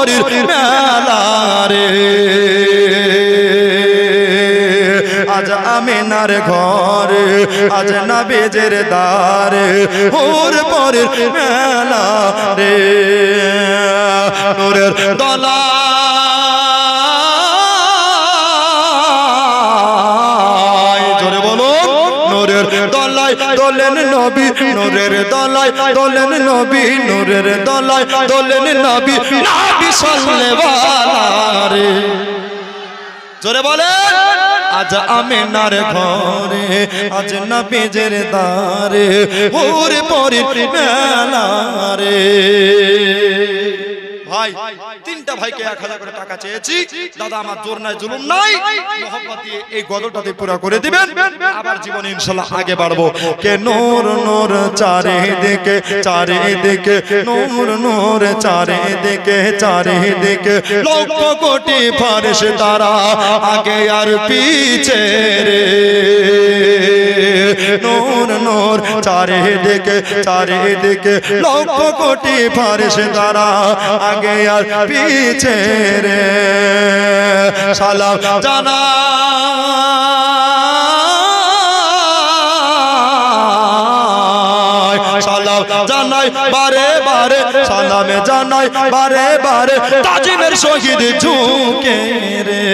পরের মেলারে আজ আমিনার ঘরে, আজ না বেজের দার ওর পরের মেলা রে। নূরের দলা দলায়, দোলেন নবী নূরের দলায়, দোলেন নবী নূরের দলায়, দোলেন নবী নবী সাল্লাল্লাহু জোরে বলেন, আজ আমিনার ঘরে, আজ না পেজের দারে ওরে পরে মেলা রে ভাই, তিনটা ভাইকে এক হাজার করে টাকা চেয়েছি। দাদা, আমার জোর নাই জুলুম নাই। মোহব্বত দিয়ে এই গদরটাতে পুরো করে দিবেন। আবার জীবনে ইনশাল্লাহ আগে বাড়বো। কে নূর নূর চারে দিকে চারে দিকে নূর নূর চারে দিকে চারে দিকে লক্ষ কোটি ফারস তারা আগে আর পিছে রে। নূর নূর, চারিদিকে চারিদিকে লক্ষ কোটি ফারিস দ্বারা আগে আর পিছে রে। সালাম জানা সালাম জানাই বারে, সালামে জানাই, বারে বারে, তাজিমের শহীদ ঝুঁকে রে।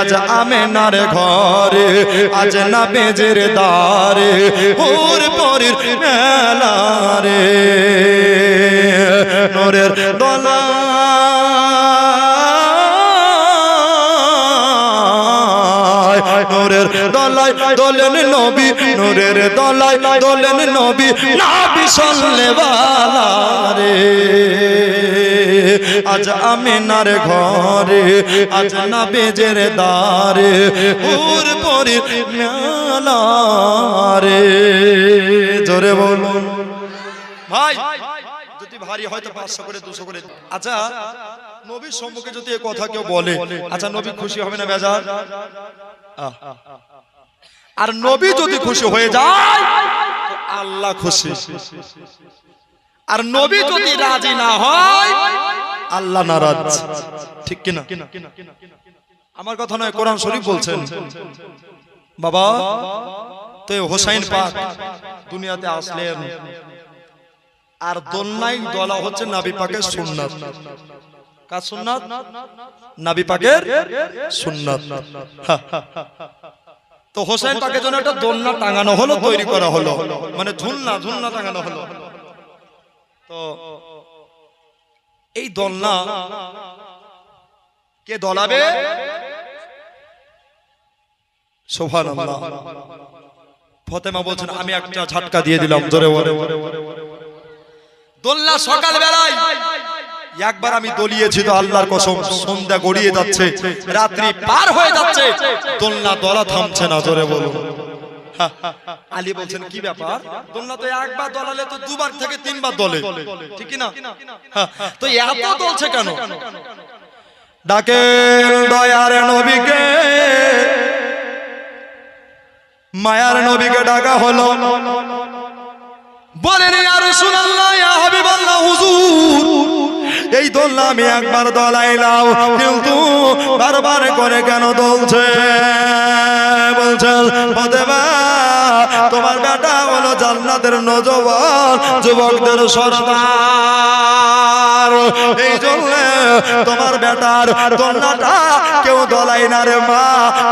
আজ আমেনার ঘরে, আজ না বেজের দারে ওর পরের মেলা রে নোরের দলা দলাই, দোলেন নবী, নূরের দলাই, দোলেন নবী নবী সল্লেওয়ালা রে আজ আমিনার ঘরে, আজ না বেজের দারে ওর পরে রে জোরে বলুন ভাই, যদি ভারী হয়তো পাঁচশো করে, দুশো করে। আচ্ছা নবীর সম্মুখে যদি কথা কেউ বলে আচ্ছা নবী খুশি হবে না বেজার। আর নবী যদি খুশি হয়ে যায় আল্লাহ খুশি। আর নবী যদি রাজি না হয়, আল্লাহ নারাজ। ঠিক কিনা? আমার কথা নয়, কোরআন শরীফ বলছেন। বাবা, তো হোসাইন পাক দুনিয়াতে আসলেন। আর দোলনাই দলা হচ্ছে নাবি পাকের সুন্নাত। কার সুন্নাত? নাবি পাকের সুন্নাত। তো হোসেন পাকের জন্য একটা দোলনা টাঙানো হলো, তৈরি করা হলো। মানে ঝুলনা ঝুলনা টাঙানো হলো। তো এই দোলনা কে দলাবে? ফতেমা বলছেন, আমি একটা ঝাটকা দিয়ে দিলাম, জোরে দোলনা সকাল বেলায় একবার আমি দলিয়েছি তো আল্লাহর কসম, সন্ধ্যা গড়িয়ে যাচ্ছে, রাত্রি পার হয়ে যাচ্ছে। দোলনা দলা থামছে না, জোরে বলো আলী বলছেন, কি ব্যাপার? তো একবার দলালে তো দুবার থেকে তিনবার দলে। ঠিক না তো এত দলছে কেন? ডাকে দয়ার নবীকে, মায়ার নবীকে ডাকা হলো। বলেন ইয়া হাবিবাল্লাহ, হুজুর। এই দোলনা আমি একবার দলাইলাম কিন্তু বারবার করে কেন দলছে? বলছেন তোমার বেটা হলো জান্নাতের নজওয়ান যুবকদের সরদার। এই জন্য তোমার বেটার দোলনাটা কেউ দলাই না রে মা।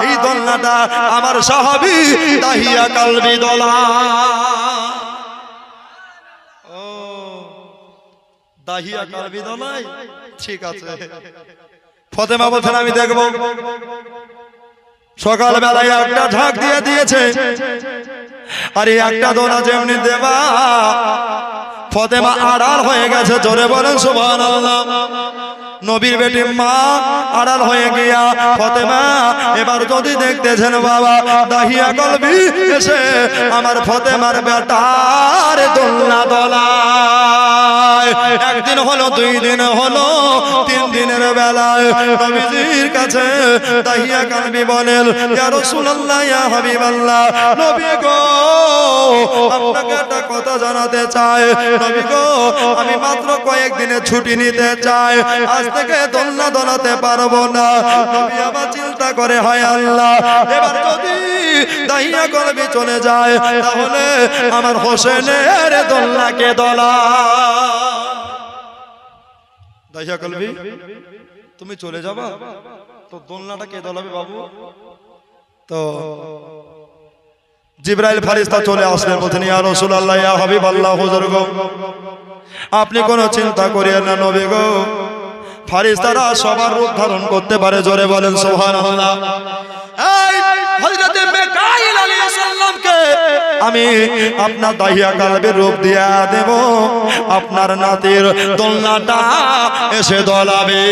এই দোলনাটা আমার সাহাবী দাহিয়া কালবি দলা ও দাহিয়া কালবি দলাই ঠিক আছে। ফতেমা বলছেন আমি দেখব। সকাল বেলায় একটা ঢাক দিয়ে দিয়েছে। আরে একটা দোনা যেমনি দেবা। ফতেমা আড়াল হয়ে গেছে জোরে বলেন সুবহানাল্লাহ। নবীর বেটি মা আড়াল হয়ে গিয়া ফতেমা, এবার যদি দেখতেছেন বাবা, দাহিয়া কলবি এসে আমার ফতেমার বেটার দোলনা দোলায়। একদিন হলো, দুই দিন হলো, তিন দিনের বেলায় কাছে আমি মাত্র ছুটি নিতে চাই। আজ থেকে দোলনা দোলাতে পারব না। নবী আবার চিন্তা করে, হয় আল্লাহ, এবার যদি দাহিয়া কলবি চলে যায়, তাহলে আমার হোসেনের দোলনাকে দোলা। দাহিয়া কলবি তুমি চলে যাবা? তো দোলনাটা কে দোলাবে বাবু? তো জিব্রাইল ফারিস্তা চলে আসলেন বলছেন, ইয়া রাসূলুল্লাহ, ইয়া হাবিবাল্লাহ, হুজুর গো, আপনি কোনো চিন্তা করিয়েন না নবী গো। ফারিস্তারা সবার রূপ ধারণ করতে পারে, জোরে বলেন সালামকে আমি আপনার দাহিয়া কালবের রূপ দিয়া দেব, আপনার নাতির দোলনাটা এসে দলাবে,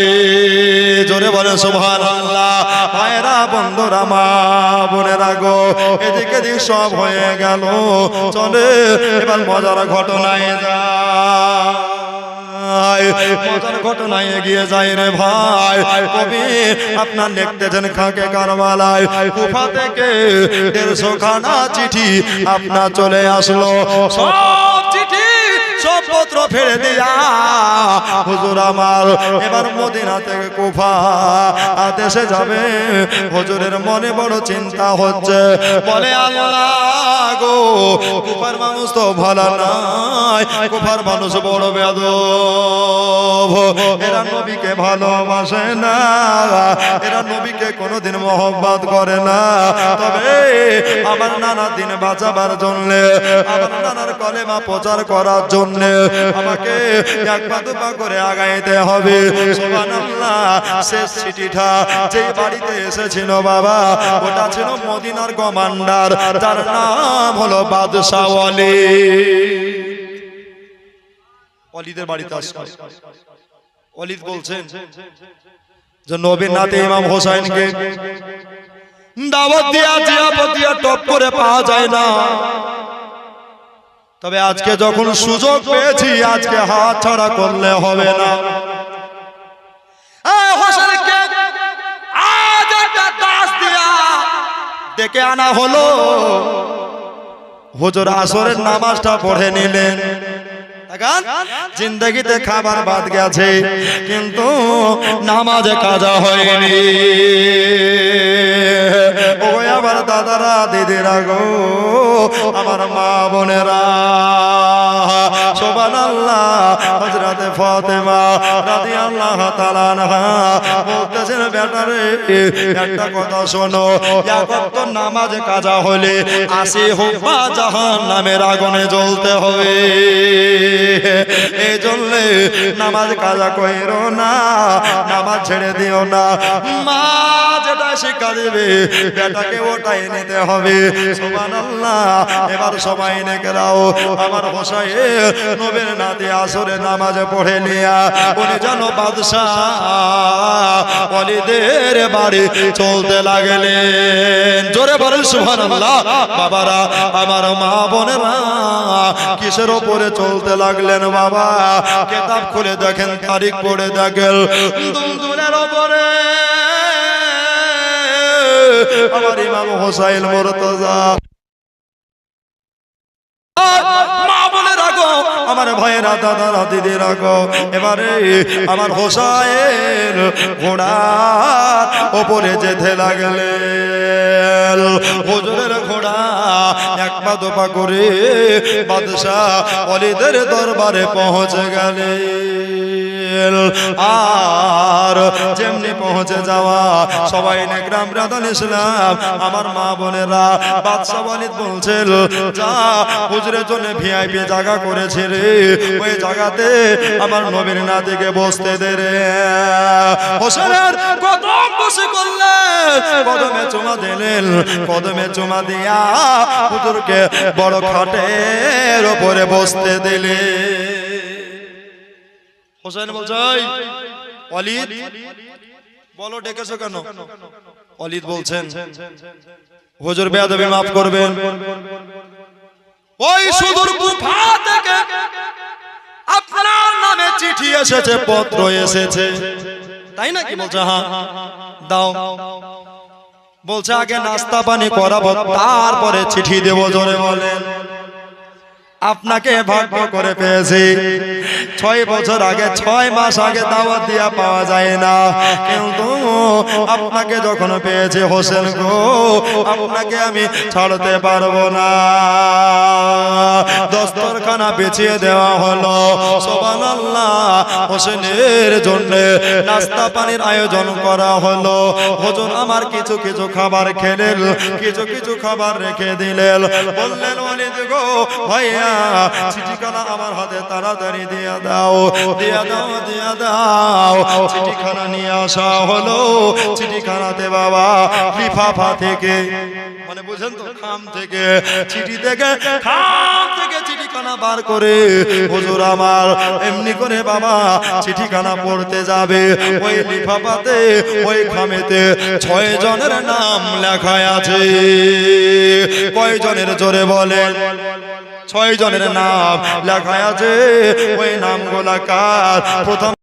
জোরে বলেন সুবহানাল্লাহ। ভাইরা বন্ধুরা, মা বোনেরা গো, এদিকে দিক সব হয়ে গেল, চলে, এবার মজার ঘটনায় যায় মজার ঘটনায় এগিয়ে যায় রে ভাই কবি আপনার লিখতেছেন খাকে কারবালায় কুফা থেকে দেড়শো খানা চিঠি আপনার চলে আসলো সব চিঠি পত্র ফেলে দিয়া। হুজুর আমার, এবার মদিনা থেকে কুফা দেশে যাবে। হুজুরের মনে বড় চিন্তা হচ্ছে। বলে, আল্লাহ কুফার মানুষ তো ভালো নাই। কুফার মানুষ বড় বেদ এরা নবীকে ভালোবাসে না। এরা নবীকে কোনোদিন মহব্বত করে না। তবে আমার নানা দিন বাঁচাবার জন্য, আমার নানার কলেমা প্রচার করার জন্য আমাকে এক পা দুপা করে আগাইতে হবে। সুবহানাল্লাহ, শেষ চিঠিটা যে বাড়িতে এসেছিল বাবা, ওটা ছিল মদিনার কমান্ডার তার নাম হলো বাদশাহ ওয়ালি। অলিদের বাড়িতে আসবে অলিদ বলছেন যে, নবীর নাতে ইমাম হোসাইনকে দাওয়াত দিয়া জিয়াপত দিয়া টপ করে পাওয়া যায় না। তবে আজকে যখন সুযোগ পেয়েছি আজকে হাত ছাড়া করলে হবে না। ডেকে আনা হলো। হুজুর আসরের নামাজটা পড়ে নিলেন। জিন্দগিতে খাবার বাদ গেছে কিন্তু নামাজে কাজা হয়নি। ও আমার দাদারা দিদিরা গো। ফতেমা রাদিয়াল্লাহু তাআলা আনহা বলতেছেন বেটারে একটা কথা শোনো ইয়াকুব তো নামাজ কাজা হলে আসি জাহান্নামের আগুনে জ্বলতে হবে। এই জন্য নামাজ কাজা কইরো না, নামাজ ছেড়ে দিও না। মা শিক্ষা দেবে। বেটাকে ওটাই নিতে হবে। এবার সবাই আমার হোসাই নবীর আসরে নামাজে পড়ে নিয়া উনি বাদশাহ অলিদের বাড়ি চলতে লাগলেন। জোরে বলেন সুবহানাল্লাহ। বাবারা, আমার মা বোনেরা, কিসের ওপরে চলতে লাগলেন বাবা? কেতাব খুলে দেখেন, তারিখ পড়ে দেখেন। দুমদুলের ওপরে আমার ইমাম হোসাইন মুরতজা। মা বলে রাখো আমার ভাইয়েরা, দাদারা, দিদিরা রাখো এবারে আমার হোসাইন ঘোড়ার ওপরে যেতে লাগলেন। হুজুরের ঘোড়া এক পা দোপা করে বাদশাহ অলিদের দরবারে পৌঁছে গেলেন আর যেমনি পৌঁছে যাওয়া, সবাই নেকরাম রাদান ইসলাম আমার মা বোনেরা, বাদশাহ ওয়ালিদ বলছিল, যা, হুজুরের জন্য ভিআইপি জায়গা করেছে রে। ওই জায়গাতে আমার নবীর নাতিকে বসতে দে রে। হোসেনের কদম বসে করলেন কদমে চুমা দিলেন, কদমে চুমা দিয়া হুজুরকে বড় খাটের ওপরে বসতে দিলে হোসেন বলছে "এই, অলিদ বলো ডেকেছো কেন? অলিদ বলছেন হুজুর বেয়াদবি মাফ করবেন। ওই সুদূর গুফা থেকে আপনার নামে চিঠি এসেছে পত্র এসেছে। তাই না কি বলছে হ্যাঁ দাও। বলছে আগে নাস্তা পানি করাবো তারপরে চিঠি দেবো জোরে বলেন। আপনাকে ভাগ্য করে পেয়েছি। ছয় বছর আগে, ছয় মাস আগে দাওয়াত দিয়া পাওয়া যায় না। কিন্তু আপনাকে যখন পেয়েছি, হোসেন গো, আপনাকে আমি ছাড়তে পারব না। দস্তরখানা বেছিয়ে দেওয়া হলো। সোবান আল্লাহ হোসেনের জন্য নাস্তা পানির আয়োজন করা হলো। হজুর আমার কিছু কিছু খাবার খেলেন, কিছু কিছু খাবার রেখে দিলেন। বললেন অলিদ গো, ভাইয়া চিঠিখানা আমার হাতে তাড়াতাড়ি দিয়া দাও দিয়া দাও দিয়া দাও। নিয়ে আসা হলো। বাবা লিফাফা থেকে মানে বুঝেন তো, খাম থেকে, চিঠি থেকে, খাম থেকে বার করে হুজুর আমার এমনি করে বাবা চিঠিখানা পড়তে যাবে। ওই লিফাফাতে, ওই খামেতে ছয় জনের নাম লেখা আছে। কয় জনের জোরে বলেন? ছয় জনের নাম লেখা আছে। ওই নাম গোলাকার প্রথম